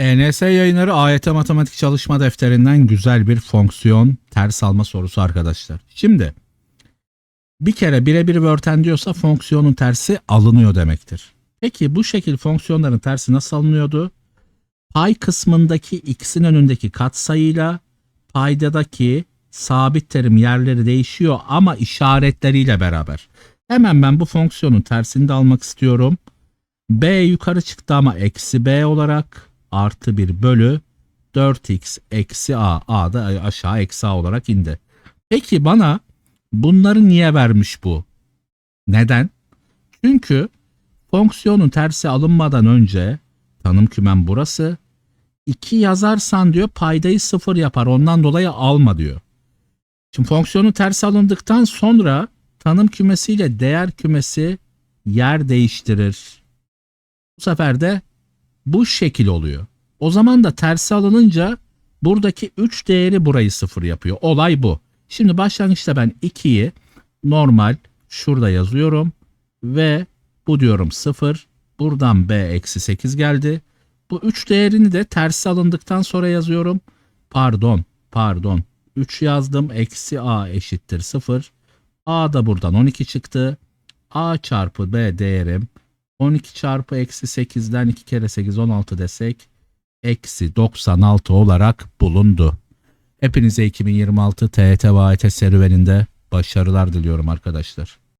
ENS yayınları AYT matematik çalışma defterinden güzel bir fonksiyon ters alma sorusu arkadaşlar. Şimdi bir kere birebir börten diyorsa fonksiyonun tersi alınıyor demektir. Peki bu şekil fonksiyonların tersi nasıl alınıyordu? Pay kısmındaki x'in önündeki katsayıyla paydadaki sabit terim yerleri değişiyor ama işaretleriyle beraber. Hemen ben bu fonksiyonun tersini de almak istiyorum. b yukarı çıktı ama eksi b olarak artı 1 bölü 4x eksi a. a da aşağı eksi a olarak indi. Peki bana bunları niye vermiş bu? Neden? Çünkü fonksiyonun tersi alınmadan önce tanım kümem burası. 2 yazarsan diyor paydayı 0 yapar ondan dolayı alma diyor. Şimdi fonksiyonun tersi alındıktan sonra tanım kümesiyle değer kümesi yer değiştirir. Bu sefer de bu şekil oluyor. O zaman da tersi alınınca buradaki 3 değeri burayı 0 yapıyor. Olay bu. Şimdi başlangıçta ben 2'yi normal şurada yazıyorum ve bu diyorum 0. Buradan b eksi 8 geldi. Bu 3 değerini de tersi alındıktan sonra yazıyorum. Pardon, pardon. 3 yazdım. Eksi a eşittir 0. a da buradan 12 çıktı. a çarpı b değerim 12 çarpı eksi 8'den 2 kere 8 16 desek eksi 96 olarak bulundu. Hepinize 2026 TET ve AYT serüveninde başarılar diliyorum arkadaşlar.